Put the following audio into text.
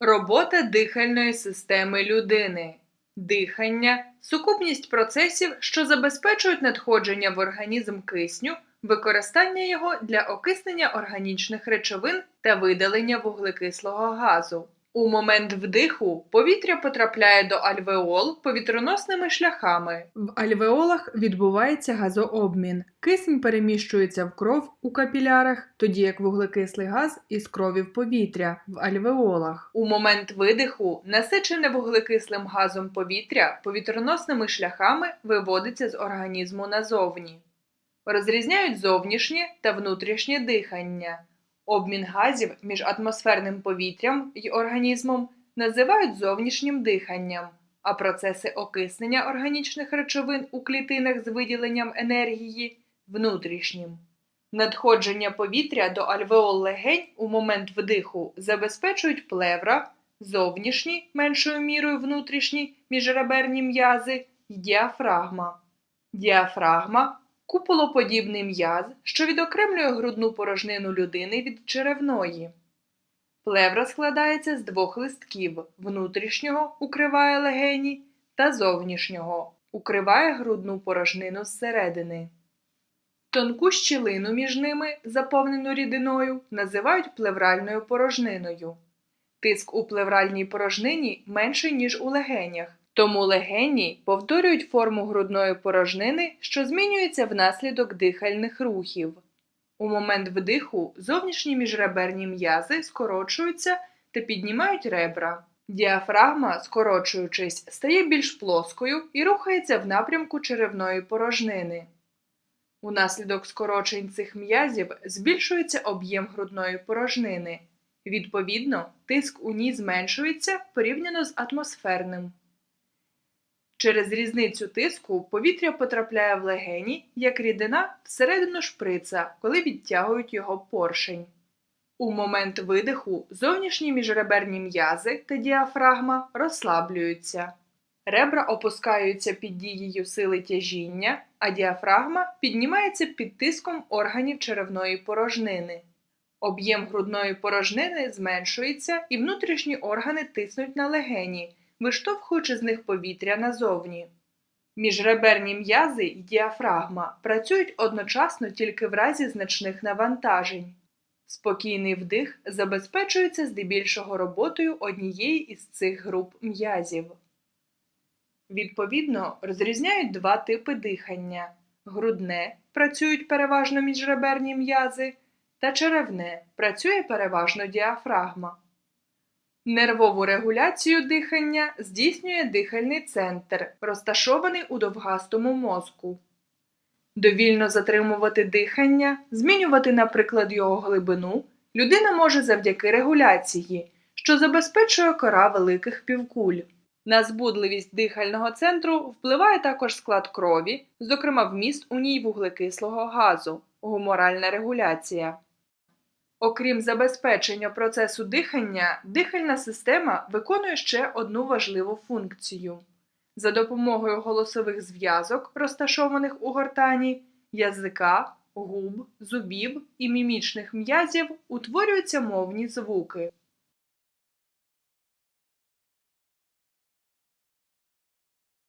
Робота дихальної системи людини. Дихання сукупність процесів, що забезпечують надходження в організм кисню, використання його для окиснення органічних речовин та видалення вуглекислого газу. У момент вдиху повітря потрапляє до альвеол повітроносними шляхами. В альвеолах відбувається газообмін. Кисень переміщується в кров у капілярах, тоді як вуглекислий газ із крові в повітря в альвеолах. У момент видиху насичене вуглекислим газом повітря повітроносними шляхами виводиться з організму назовні. Розрізняють зовнішнє та внутрішнє дихання. Обмін газів між атмосферним повітрям і організмом називають зовнішнім диханням, а процеси окиснення органічних речовин у клітинах з виділенням енергії внутрішнім. Надходження повітря до альвеол легень у момент вдиху забезпечують плевра, зовнішні, меншою мірою внутрішні міжреберні м'язи і діафрагма. Діафрагма куполоподібний м'яз, що відокремлює грудну порожнину людини від черевної. Плевра складається з двох листків: внутрішнього укриває легені та зовнішнього укриває грудну порожнину зсередини. Тонку щілину між ними, заповнену рідиною, називають плевральною порожниною. Тиск у плевральній порожнині менший, ніж у легенях, тому легені повторюють форму грудної порожнини, що змінюється внаслідок дихальних рухів. У момент вдиху зовнішні міжреберні м'язи скорочуються та піднімають ребра. Діафрагма, скорочуючись, стає більш плоскою і рухається в напрямку черевної порожнини. Унаслідок скорочень цих м'язів збільшується об'єм грудної порожнини. Відповідно, тиск у ній зменшується порівняно з атмосферним. Через різницю тиску повітря потрапляє в легені як рідина всередину шприца, коли відтягують його поршень. У момент видиху зовнішні міжреберні м'язи та діафрагма розслаблюються. Ребра опускаються під дією сили тяжіння, а діафрагма піднімається під тиском органів черевної порожнини. Об'єм грудної порожнини зменшується і внутрішні органи тиснуть на легені, виштовхуючи з них повітря назовні. Міжреберні м'язи і діафрагма працюють одночасно тільки в разі значних навантажень. Спокійний вдих забезпечується здебільшого роботою однієї із цих груп м'язів. Відповідно, розрізняють два типи дихання: грудне працюють переважно міжреберні м'язи, та черевне працює переважно діафрагма. Нервову регуляцію дихання здійснює дихальний центр, розташований у довгастому мозку. Довільно затримувати дихання, змінювати, наприклад, його глибину, людина може завдяки регуляції, що забезпечує кора великих півкуль. На збудливість дихального центру впливає також склад крові, зокрема вміст у ній вуглекислого газу, гуморальна регуляція. Окрім забезпечення процесу дихання, дихальна система виконує ще одну важливу функцію. За допомогою голосових зв'язок, розташованих у гортані, язика, губ, зубів і мімічних м'язів утворюються мовні звуки.